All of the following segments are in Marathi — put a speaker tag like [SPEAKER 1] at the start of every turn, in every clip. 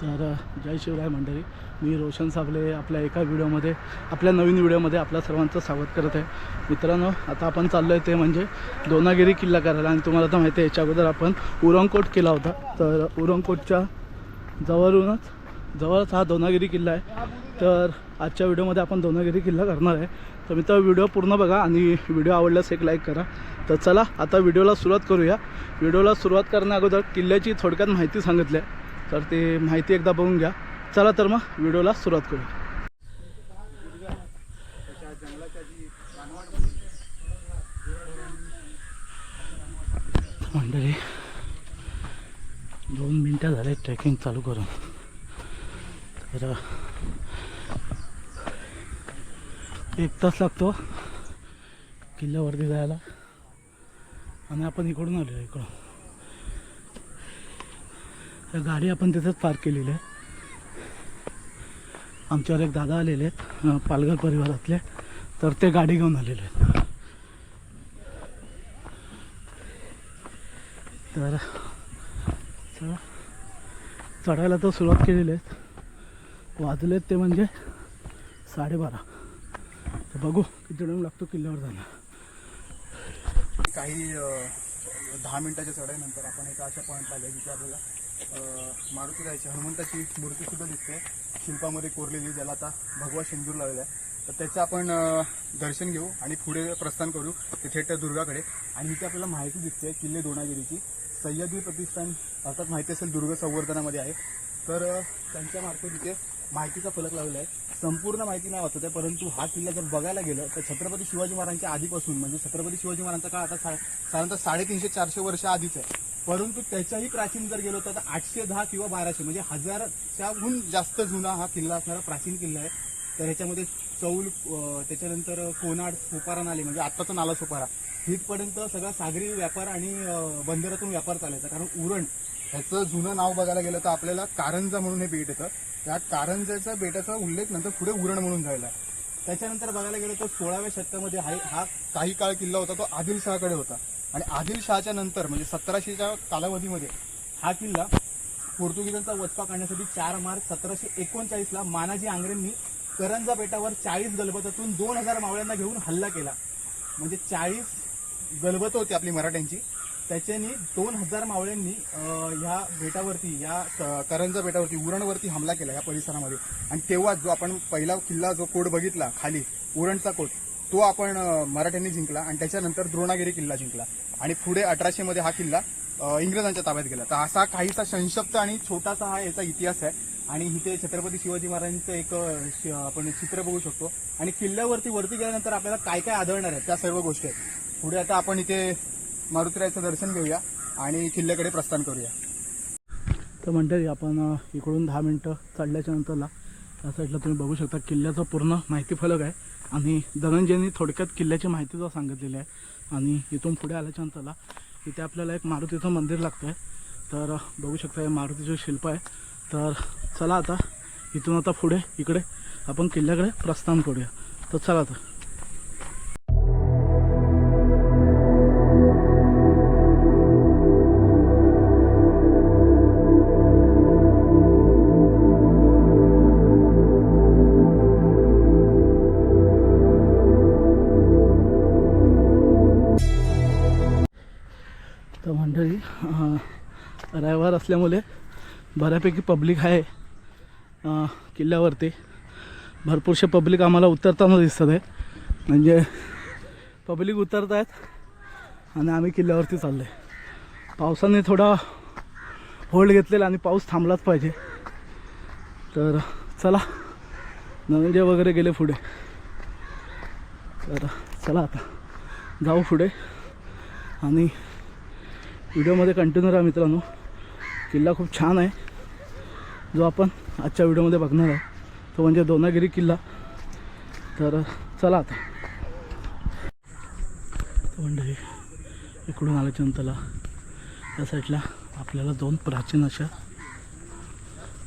[SPEAKER 1] तर जय शिवराय मंडळी. मी रोशन साबले आपल्या एका व्हिडिओमध्ये आपल्या नवीन व्हिडिओमध्ये आपल्या सर्वांचं स्वागत करत आहे. मित्रांनो आता आपण चाललो आहे ते म्हणजे दोनागिरी किल्ला करायला. आणि तुम्हाला तर माहिती आहे याच्या अगोदर आपण उरंगकोट केला होता. तर उरंगकोटच्या जवळूनच जवळच हा दोनागिरी किल्ला आहे. तर आजच्या व्हिडिओमध्ये आपण दोनागिरी किल्ला करणार आहे. तर मित्र व्हिडिओ पूर्ण बघा आणि व्हिडिओ आवडल्यास एक लाईक करा. तर चला आता व्हिडिओला सुरुवात करूया. व्हिडिओला सुरुवात करण्या अगोदर किल्ल्याची थोडक्यात माहिती सांगितली आहे. तर ते माहिती एकदा बघून घ्या. चला तर मग व्हिडिओला सुरुवात करू. मंडळी दोन मिनटं झाले ट्रेकिंग चालू करून. तर एक तास लागतो किल्ल्यावरती जायला. आणि आपण इकडून आलो इकडून. या गाडी आपण तिथेच पार्क केलेली आहे. आमच्यावर एक दादा आलेले आहेत पालघर परिवारातले. तर ते गाडी घेऊन आलेले आहेत. तर चढायला तर सुरुवात केलेली आहेत. वाजलेत ते म्हणजे साडेबारा. तर बघू किती टाईम लागतो किल्ल्यावर जायला.
[SPEAKER 2] काही दहा मिनिटाच्या चढाईनंतर आपण एका अशा पॉईंट आले जिथे आपल्याला मारुती राहायची हनुमंताची मूर्ती सुद्धा दिसते. शिल्पामध्ये कोरलेली ज्याला आता भगवा शेंदूर लावलेला आहे. तर त्याचं आपण दर्शन घेऊ आणि पुढे प्रस्थान करू ते थेट दुर्गाकडे. आणि इथे आपल्याला माहिती दिसते किल्ले दोनागिरीची. सह्याद्री प्रतिष्ठान अर्थात माहिती असेल दुर्ग संवर्धनामध्ये आहे. तर त्यांच्यामार्फत त्यांच्या मार्फत इथे माहितीचा फलक लावलेला आहे संपूर्ण माहिती नाही वाचत आहे परंतु हा किल्ला जर बघायला गेलं तर छत्रपती शिवाजी महाराजांच्या आधीपासून म्हणजे छत्रपती शिवाजी महाराजांचा काळ आता सा- साधारणतः साडेतीनशे चारशे वर्ष आधीच आहे. परंतु त्याच्याही प्राचीन जर गेलो तर आठशे दहा किंवा बाराशे म्हणजे हजारच्याहून जास्त जुना हा किल्ला असणारा प्राचीन किल्ला आहे. तर ह्याच्यामध्ये चौल त्याच्यानंतर कोनाड सोपारा नाले म्हणजे आत्ताचा नाला सोपारा. इथपर्यंत सगळा सागरी व्यापार आणि बंदरातून व्यापार चालायचा. कारण उरण ह्याचं जुनं नाव बघायला गेलं तर आपल्याला कारंजा म्हणून हे बेट येतं. त्या कारंजाच्या बेटाचा उल्लेख नंतर पुढे उरण म्हणून झाला आहे. त्याच्यानंतर बघायला गेलं तर सोळाव्या शतकामध्ये हा हा काही काळ किल्ला होता तो आदिलशहाकडे होता. आणि आदिलशहाच्या नंतर म्हणजे सतराशेच्या कालावधीमध्ये हा किल्ला पोर्तुगीजांचा वचपा काढण्यासाठी चार मार्च सतराशे एकोणचाळीसला मानाजी आंग्रेंनी करंजा बेटावर चाळीस गलबतातून दोन हजार मावळ्यांना घेऊन हल्ला केला. म्हणजे चाळीस गलबत होती आपली मराठ्यांची. त्याच्यानी दोन हजार मावळ्यांनी ह्या बेटावरती या करंजा बेटावरती उरणवरती हमला केला या परिसरामध्ये. आणि तेव्हा जो आपण पहिला किल्ला जो कोड बघितला खाली उरणचा कोट तो आपण मराठ्यांनी जिंकला आणि त्याच्यानंतर द्रोणागिरी किल्ला जिंकला. आणि पुढे अठराशे मध्ये हा किल्ला इंग्रजांच्या ताब्यात गेला. तर असा काहीसा संशप्त आणि छोटासा हा याचा इतिहास आहे. आणि इथे छत्रपती शिवाजी महाराजांचं एक आपण चित्र बघू शकतो. आणि किल्ल्यावरती वरती गेल्यानंतर आपल्याला काय काय आढळणार आहे त्या सर्व गोष्टी आहेत. पुढे आता आपण इथे मारुतीरायचं दर्शन घेऊया आणि किल्ल्याकडे प्रस्थान करूया.
[SPEAKER 1] तर मंडळी आपण इकडून दहा मिनटं चढल्याच्या नंतरला त्या साईडला तुम्ही बघू शकता किल्ल्याचा पूर्ण माहिती फलक आहे. आणि धनंजयनी थोडक्यात किल्ल्याची माहिती जो सांगितलेली आहे. आणि इथून पुढे आल्याच्या नंतरला इथे आपल्याला एक मारुतीचं मंदिर लागतं आहे तर बघू शकता हे मारुतीचं शिल्प आहे. तर चला आता इथून आता पुढे इकडे आपण किल्ल्याकडे प्रस्थान करूया. तर चला आता. असल्यामुळे बऱ्यापैकी पब्लिक आहे किल्ल्यावरती. भरपूरशे पब्लिक आम्हाला उतरताना दिसत आहे. म्हणजे पब्लिक उतरत आहेत आणि आम्ही किल्ल्यावरती चाललो आहे पावसाने थोडा होल्ड घेतलेला आणि पाऊस थांबलाच पाहिजे. तर चला धनंजय वगैरे गेले पुढे. तर चला आता जाऊ पुढे. आणि व्हिडिओमध्ये कंटिन्यू राहा मित्रांनो. किल्ला खूप छान आहे. जो आपण आजच्या व्हिडिओमध्ये बघणार आहे तो म्हणजे दोनागिरी किल्ला. तर चला आता. म्हणजे इकडून आल्याच्या नंतरला या साईडला आपल्याला दोन प्राचीन अशा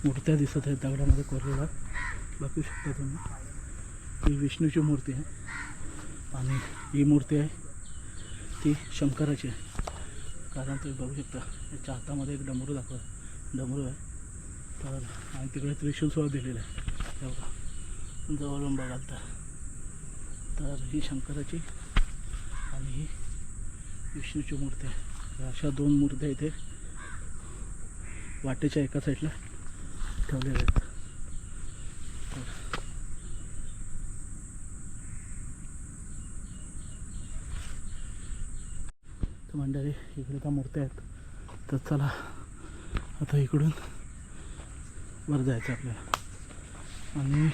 [SPEAKER 1] मूर्त्या दिसत आहेत दगडामध्ये कोरलेल्या. बघू शकता तुम्ही ही विष्णूची मूर्ती आहे. आणि ही मूर्ती आहे ती शंकराची आहे. कारण तुम्ही बघू शकता याच्या हातामध्ये एक डमरू दाखवा डमरू आहे. तर आणि तिकडे त्रिशूल सुद्धा दिलेलं आहे. एवढा जवळून बघाल तर तर ही शंकराची आणि ही विष्णूची मूर्ती आहे. अशा दोन मूर्त्या इथे वाटेच्या एका साईडला ठेवलेल्या आहेत. तर तर मंडळी इकडे त्या मूर्त्या आहेत. तर चला आता इकडून वर जायचं आपल्याला. आणि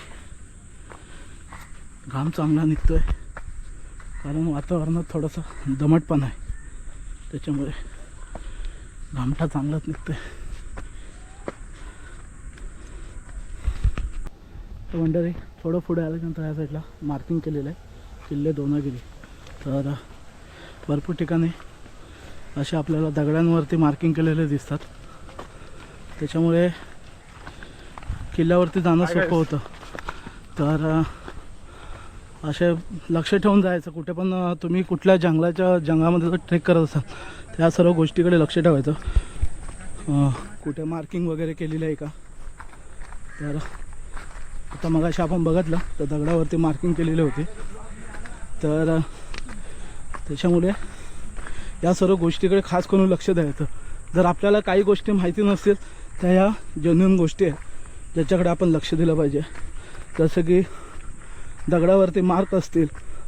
[SPEAKER 1] घाम चांगला निघतोय. कारण वातावरणात थोडासा दमटपणा आहे. त्याच्यामुळे घामटा चांगलाच निघतोय. तर मंडळी थोडं पुढे आल्यानंतर ह्या साईडला मार्किंग केलेलं आहे. किल्ले दोनागिरी. तर भरपूर ठिकाणी असे आपल्याला दगडांवरती मार्किंग केलेले दिसतात. त्याच्यामुळे किल्ल्यावरती जाणं सोपं होतं. तर असे लक्ष ठेवून जायचं. कुठे पण तुम्ही कुठल्या जंगलाच्या जंगलामध्ये जर ट्रेक करत असाल त्या सर्व गोष्टीकडे लक्ष ठेवायचं. कुठे मार्किंग वगैरे केलेलं आहे का? तर आता मग आपण बघितलं तर दगडावरती मार्किंग केलेले होते. तर त्याच्यामुळे या सर्व गोष्टीकडे खास करून लक्ष द्यायचं. जर आपल्याला काही गोष्टी माहिती नसतील त्या ह्या जेन्युन गोष्टी आहेत ज्याच्याकडे आपण लक्ष दिलं पाहिजे. जसं की दगडावरती मार्क असतील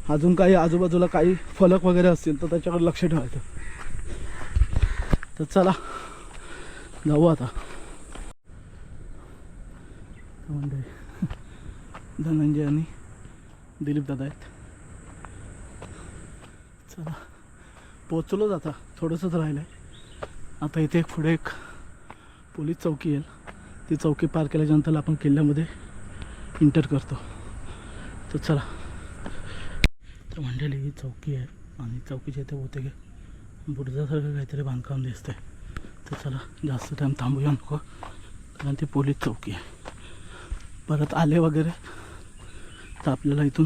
[SPEAKER 1] अजून काही आजूबाजूला काही फलक वगैरे असतील तर त्याच्याकडे लक्ष ठेवायचं. तर चला जाऊ आता. म्हणजे धनंजय आणि दिलीप दादा आहेत. चला. पोचलो जाता. थोडंसंच राहिलं आहे आता इथे पुढे एक पोलीस चौकी येईल. ती चौकी पार केल्याच्यानंतर आपण किल्ल्यामध्ये इंटर करतो. तर चला. तर मंडळी ही चौकी आहे आणि चौकीच्या इथे होते की बुरजासारखं काहीतरी बांधकाम दिसतंय. तर चला जास्त टाईम थांबूया नको कारण ती पोलीस चौकी आहे. परत आले वगैरे तर आपल्याला इथून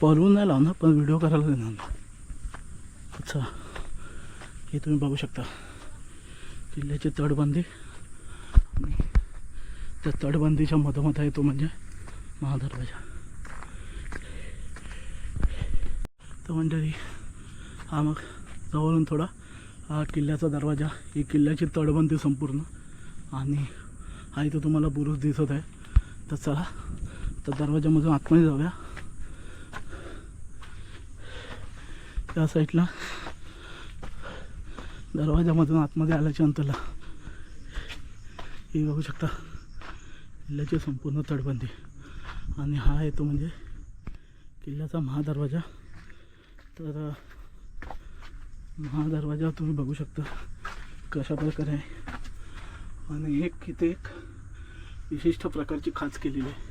[SPEAKER 1] पळवून नाही लावणार पण व्हिडिओ करायला देणार. नाही अच्छा हे तुम्ही बघू शकता. किल्ल्याची तटबंदी. आणि त्या तटबंदीच्या मधोमध आहे तो म्हणजे महादरवाजा. तर मंडळी हा मग जवळून थोडा हा किल्ल्याचा दरवाजा. ही किल्ल्याची तटबंदी संपूर्ण. आणि हा इथं तुम्हाला बुरुज दिसत आहे. तर चला तर दरवाजामधून आतमध्ये जाऊया. त्या साईडला. दरवाजामधून आतमध्ये आल्याच्या अंतरला हे बघू शकता किल्ल्याची संपूर्ण तटबंदी. आणि हा येतो म्हणजे किल्ल्याचा महादरवाजा. तर महादरवाजा तुम्ही बघू शकता कशा प्रकारे आहे. आणि एक इथे एक विशिष्ट प्रकारची खाच केलेली आहे.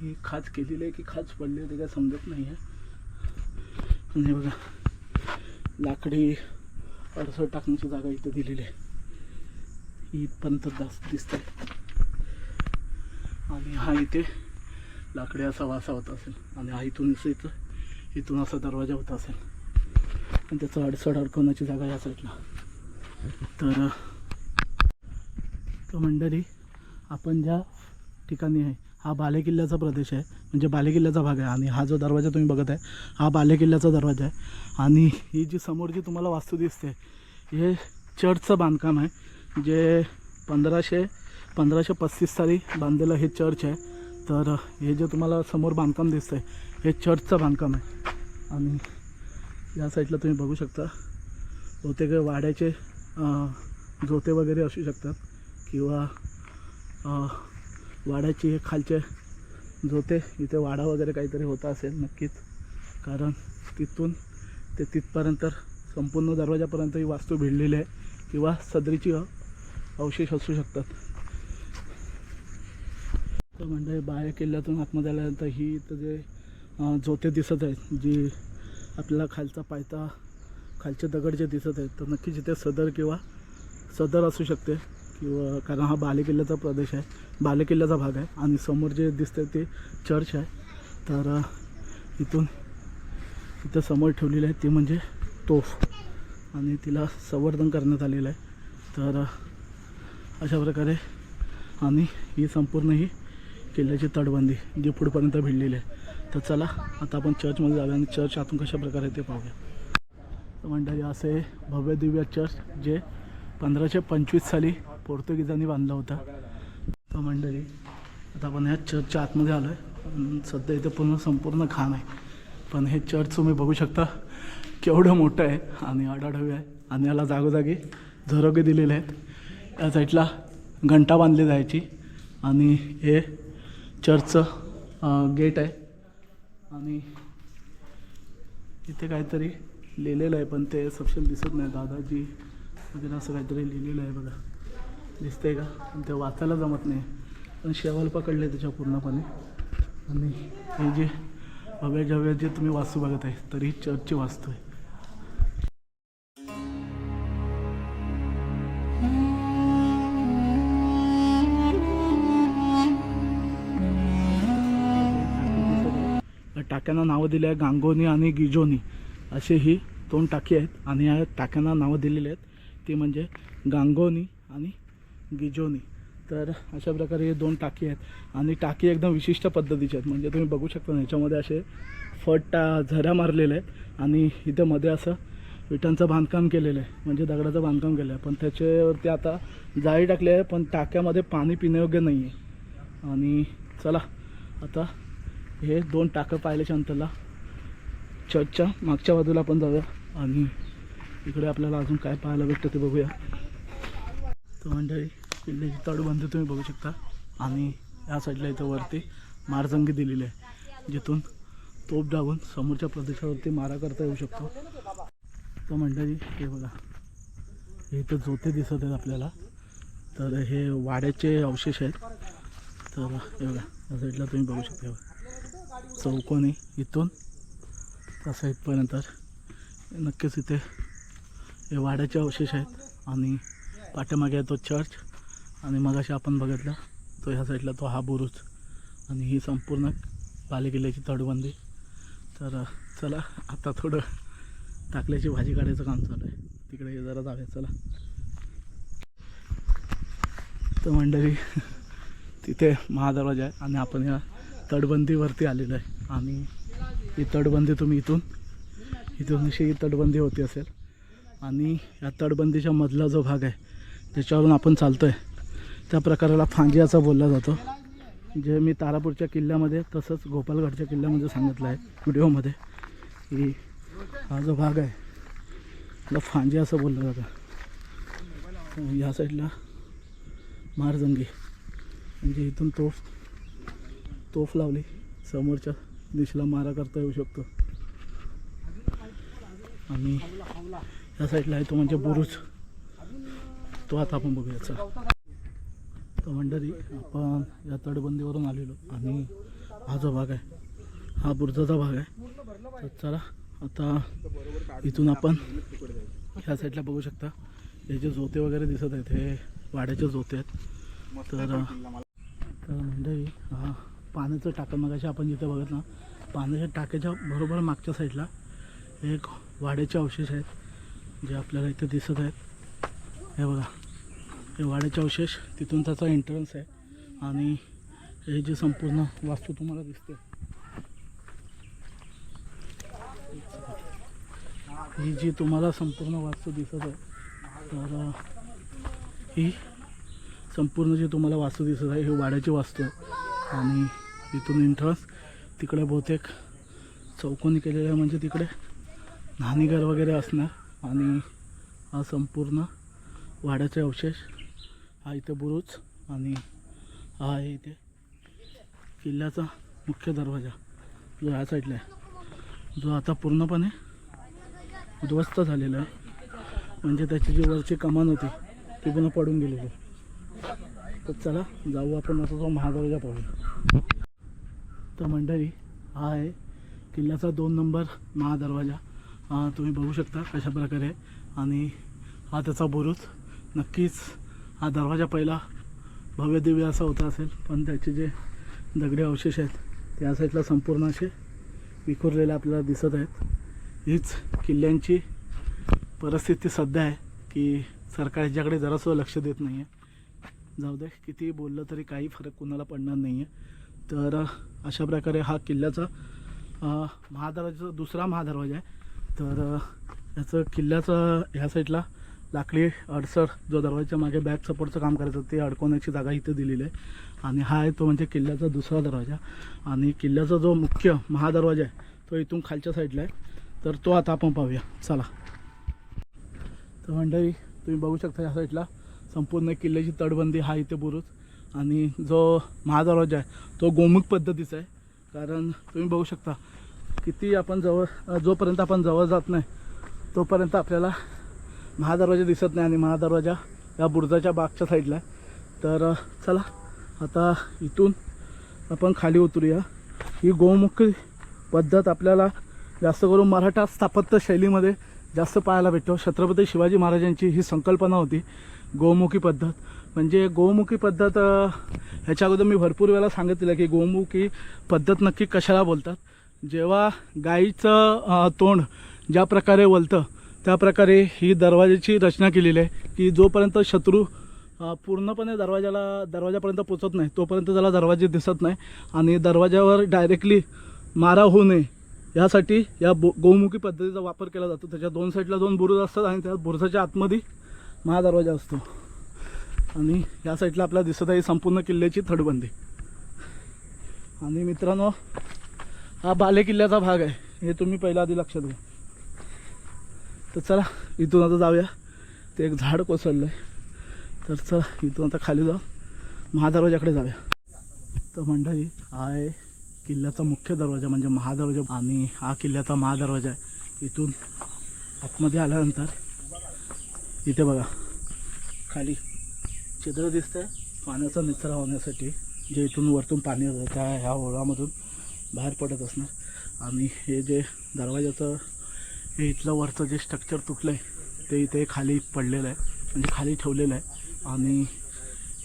[SPEAKER 1] ही खाच केलेली आहे की खाच पडली आहे ते काय समजत नाही आहे आणि बघा लाकडी अडसर टाकण्याची जागा इथं दिलेली आहे. ही इथपर्यंत जास्त दिसत आहे आणि हा इथे लाकडी असा वासा होत असेल. आणि हा इथून इथं इथून असा दरवाजा होता असेल. आणि त्याचं अडसड अडकवण्याची जागा या साईडला. तर तर मंडळी आपण ज्या ठिकाणी आहे हा बालेकिल्ल्याचा प्रदेश आहे. म्हणजे बालेकिल्ल्याचा भाग आहे. आणि हा जो दरवाजा तुम्ही बघत आहे हा बालेकिल्ल्याचा दरवाजा आहे. आणि ही जी समोर जी तुम्हाला वास्तू दिसते हे चर्चचं बांधकाम आहे. जे पंधराशे पंधराशे पस्तीस साली बांधलेलं हे चर्च आहे. तर हे जे तुम्हाला समोर बांधकाम दिसतं आहे हे चर्चचं बांधकाम आहे. आणि या साईडला तुम्ही बघू शकता बहुतेक वाड्याचे झोते जोते वगैरे असू शकतात किंवा वाड्याची हे खालचे जोते इथे वाडा वगैरे काहीतरी होता असेल नक्कीच. कारण तिथून ते तिथपर्यंत संपूर्ण दरवाजापर्यंत ही वास्तू भिडलेली आहे किंवा सदरीची अवशेष असू शकतात. तर म्हणजे बाहेर किल्ल्यातून आतमध्ये आल्यानंतर ही इथं जे जोते दिसत आहेत जी आपल्याला खालचा पायता खालचे दगड जे दिसत आहेत तर नक्कीच इथे सदर किंवा सदर असू शकते. किंवा कारण हा बालेकिल्ल्याचा प्रदेश आहे बालेकिल्ल्याचा भाग आहे आणि समोर जे दिसतं ते चर्च आहे. तर इथून इथं समोर ठेवलेलं आहे ती म्हणजे तोफ आणि तिला संवर्धन करण्यात आलेलं आहे. तर अशा प्रकारे आणि ही संपूर्ण ही किल्ल्याची तटबंदी जी पुढपर्यंत भिडलेली आहे. तर चला आता आपण चर्चमध्ये जाऊया आणि चर्च आतून कशा प्रकारे ते पाहूया. तर मंडळी असे भव्य दिव्य चर्च जे पंधराशे पंचवीस साली पोर्तुगीजांनी बांधला होता. तो मंडळी आता आपण ह्या चर्चच्या आतमध्ये आलो आहे सध्या इथं पूर्ण संपूर्ण खाण आहे. पण हे चर्च तुम्ही बघू शकता केवढं मोठं आहे आणि अडाढव्य आहे आणि याला जागोजागी झरोगे दिलेले आहेत. या साईडला घंटा बांधली जायची आणि हे चर्चचं गेट आहे. आणि इथे काहीतरी लिहिलेलं आहे पण ते सपशेल दिसत नाही. दादाजी वगैरे असं काहीतरी लिहिलेलं आहे बघा. दिसतंय का? पण ते वाचायला जमत नाही. पण शेवाल पकडले त्याच्या पूर्णपणे. आणि हे जे भव्य जव्या जे तुम्ही वाचू बघत आहे तरी चर्च चर्चची आहे टाक्यांना नावं दिली आहे गांगोनी आणि गिजोनी. असे ही दोन टाकी आहेत आणि या टाक्यांना नावं दिलेली आहेत. ती म्हणजे गांगोनी आणि गिजोनी. तर अशा प्रकारे हे दोन टाकी आहेत. आणि टाकी एकदम विशिष्ट पद्धतीचे आहेत. म्हणजे तुम्ही बघू शकता ना याच्यामध्ये असे फट टा झऱ्या मारलेल्या आहेत. आणि इथे मध्ये असं विटांचं बांधकाम केलेलं आहे. म्हणजे दगडाचं बांधकाम केलं आहे. पण त्याच्यावरती आता जाळी टाकली आहे पण टाक्यामध्ये पाणी पिण्यायोग्य नाही आहे. आणि चला आता हे दोन टाकं पाहिल्याच्या नंतरला चर्चच्या मागच्या बाजूला आपण जाऊया. आणि इकडे आपल्याला अजून काय पाहायला भेटतं ते बघूया. तर मंडळी किल्ल्याची तडबंदी तुम्ही बघू शकता. आणि या साईडला इथं वरती मारजंगी दिलेली आहे जिथून तोप डागून समोरच्या प्रदेशावरती मारा करता येऊ शकतो. तर मंडळी हे बघा. हे इथं जोते दिसत आहेत आपल्याला. तर हे वाड्याचे अवशेष आहेत. तर हे बघा या साईडला तुम्ही बघू शकता. चौकोनी इथून त्या साईडपर्यंत. नक्कीच इथे हे वाड्याचे अवशेष आहेत. आणि पाठीमागे तो चर्च. आणि मगाशी आपण बघितलं तो ह्या साईडला तो हा बुरुज आणि ही संपूर्ण बालेकिल्ल्याची तटबंदी तर चला आता थोडं टाकल्याची भाजी काढायचं काम चालू आहे. तिकडे जरा जाऊया चला. तर मंडळी तिथे महादरवाजा आहे आणि आपण या तटबंदीवरती आलेलो आहे. आणि ही तटबंदी तुम्ही इथून इथून अशी तटबंदी होती असेल आणि या तटबंदीच्या मधला जो भाग आहे त्याच्यावरून आपण चालतो आहे त्या प्रकाराला फांजियाचा बोलला जातो. जे मी तारापूरच्या किल्ल्यामध्ये तसंच गोपालगडच्या किल्ल्यामध्ये सांगितलं आहे व्हिडिओमध्ये की हा जो भाग आहे त्याला फांजी असं बोललं जातं. या साईडला मारजंगी. म्हणजे इथून तोफ तोफ लावली. समोरच्या दिशेला मारा करता येऊ शकतो. आणि या साईडला आहे तो म्हणजे बुरुज. तो आता आपण बघूयाचा तर मंडळी आपण या तटबंदीवरून आलेलो. आणि हा जो भाग आहे. हा बुरजाचा भाग आहे. तर चला आता इथून आपण ह्या साईडला बघू शकता. हे जे जोते वगैरे दिसत आहेत हे वाड्याचे जोते आहेत. तर तर मंडळी हा पाण्याचं टाकं मगाशी आपण जिथे बघत ना पाण्याच्या टाक्याच्या बरोबर मागच्या साईडला एक वाड्याचे अवशेष आहेत जे आपल्याला इथे दिसत आहेत. हे बघा. हे वाड्याचे अवशेष तिथून त्याचा एंट्रन्स आहे. आणि हे जे संपूर्ण वास्तू तुम्हाला दिसते ही जी तुम्हाला संपूर्ण वास्तू दिसत आहे तर ही संपूर्ण जी तुम्हाला वास्तू दिसत आहे ही वाड्याची वास्तू आहे. आणि इथून एंट्रन्स तिकडे बहुतेक चौकोनी केलेलं आहे म्हणजे तिकडे न्हाणीघर वगैरे असणार. आणि हा संपूर्ण वाड्याचे अवशेष हा इथे बुरुज आणि हा आहे इथे किल्ल्याचा मुख्य दरवाजा जो ह्या साईडला आहे. जो आता पूर्णपणे उद्ध्वस्त झालेला आहे. म्हणजे त्याची जी वरची कमान होती ती पुन्हा पडून गेलेली तर चला जाऊ आपण असा तो महादरवाजा पाहू तर मंडळी हा आहे किल्ल्याचा दोन नंबर महादरवाजा. हा तुम्ही बघू शकता कशा प्रकारे आणि हा त्याचा बुरुज नक्कीच हा दरवाजा पहिला भव्य दिव्य असा होता असेल पण त्याचे जे दगडी अवशेष आहेत त्या साईडला संपूर्ण असे विखुरलेले आपल्याला दिसत आहेत. हीच किल्ल्यांची परिस्थिती सध्या आहे की सरकार ह्याच्याकडे जरासुद्धा लक्ष देत नाही आहे जाऊ दे किती बोललं तरी काही फरक कुणाला पडणार नाही आहे तर अशा प्रकारे हा किल्ल्याचा महादरवाजाचा दुसरा महादरवाजा आहे. तर याचं किल्ल्याचं ह्या साईडला लाकडी अडसर जो दरवाजाच्या मागे बॅक सपोर्टचं काम करायचं ते अडकवण्याची जागा इथे दिलेली आहे. आणि हा आहे तो म्हणजे किल्ल्याचा दुसरा दरवाजा. आणि किल्ल्याचा जो मुख्य महादरवाजा आहे तो इथून खालच्या साईडला आहे. तर तो आता आपण पाहूया. चला. तर मंडळी तुम्ही बघू शकता या साईडला संपूर्ण किल्ल्याची तटबंदी हा इथे बुरुज. आणि जो महादरवाजा आहे तो गोमुख पद्धतीचा आहे. कारण तुम्ही बघू शकता किती आपण जवळ जोपर्यंत आपण जवळ जात नाही तोपर्यंत आपल्याला महादरवाजा दिसत नाही आणि महादरवाजा या बुर्जाच्या बागच्या साईडला आहे. तर चला आता इथून आपण खाली उतरूया. ही गोमुखी पद्धत आपल्याला जास्त करून मराठा स्थापत्य शैलीमध्ये जास्त पाहायला भेटतो. छत्रपती शिवाजी महाराजांची ही संकल्पना होती गोमुखी पद्धत. म्हणजे गोमुखी पद्धत ह्याच्या अगोदर मी भरपूर वेळा सांगितलं की गोमुखी पद्धत नक्की कशाला बोलतात? जेव्हा गाईचं तोंड ज्या प्रकारे वलतं त्या प्रकारे ही दरवाजाची रचना केलेली आहे की जोपर्यंत शत्रू पूर्णपणे दरवाजाला दरवाजापर्यंत पोचत नाही तोपर्यंत त्याला दरवाजे दिसत नाही आणि दरवाजावर डायरेक्टली मारा होऊ नये यासाठी या बो गोमुखी पद्धतीचा वापर केला जातो. त्याच्या दोन साईडला दोन बुरुज असतात आणि त्या बुरुजाच्या आतमध्ये महादरवाजा असतो. आणि या साईडला आपल्याला दिसत आहे संपूर्ण किल्ल्याची थडबंदी आणि मित्रांनो हा बाले किल्ल्याचा भाग आहे. हे तुम्ही पहिला आधी लक्षात घ्या. तर चला इथून आता जाऊया. ते एक झाड कोसळलं आहे तर चला इथून आता खाली जाऊ. महादरवाजाकडे जाऊया. तर मंडळी हा आहे किल्ल्याचा मुख्य दरवाजा म्हणजे महादरवाजा. आणि हा किल्ल्याचा महादरवाजा आहे. इथून आतमध्ये आल्यानंतर इथे बघा खाली छिद्र दिसतंय. पाण्याचा निचरा होण्यासाठी जे इथून वरतून पाणी त्या ह्या ओळामधून बाहेर पडत असणार. आणि हे जे दरवाजाचं हे इथलं वरचं जे स्ट्रक्चर तुटलं आहे ते इथे खाली पडलेलं आहे. म्हणजे खाली ठेवलेलं आहे. आणि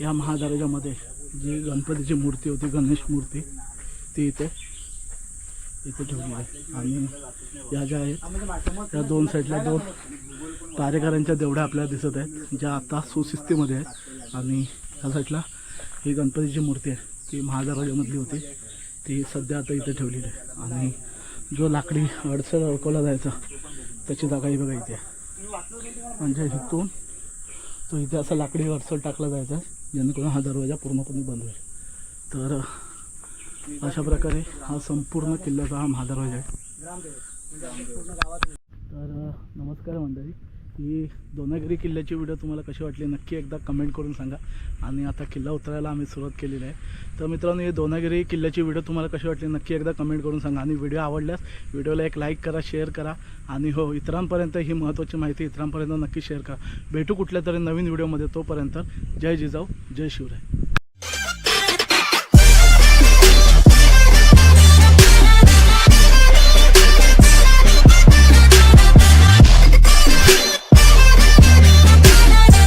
[SPEAKER 1] या महादराजामध्ये जी गणपतीची मूर्ती होती गणेश मूर्ती ती इथे इथे ठेवली आहे. आणि या ज्या आहेत या दोन साईडला दोन तारेकरांच्या देवड्या आपल्याला दिसत आहेत ज्या आता सुशिस्तीमध्ये आहेत. आणि ह्या साईडला ही गणपतीची मूर्ती आहे. ती महादराजामधली होती. ती सध्या आता इथे ठेवलेली आहे. आणि जो लाकडी अडसर अडकवला जायचा त्याची जागा ही बघा इथे. म्हणजे इथून तो इथे असा लाकडी अडसर टाकला जायचा जेणेकरून हा दरवाजा पूर्णपणे बंद होईल. तर अशा प्रकारे हा संपूर्ण किल्ल्याचा हा महादरवाजा आहे. तर नमस्कार मंडळी. ही दोनागिरी किल्ल्याची व्हिडिओ तुम्हाला कशी वाटली नक्की एकदा कमेंट करून सांगा. आणि आता किल्ला उतरायला आम्ही सुरुवात केलेली आहे. तर मित्रांनो ही दोनागिरी किल्ल्याची व्हिडिओ तुम्हाला कशी वाटली नक्की एकदा कमेंट करून सांगा. आणि व्हिडिओ आवडल्यास व्हिडिओला एक लाईक करा शेअर करा. आणि हो इतरांपर्यंत ही महत्त्वाची माहिती इतरांपर्यंत नक्की शेअर करा. भेटू कुठल्या तरी नवीन व्हिडिओमध्ये तोपर्यंत जय जिजाऊ जय शिवराय.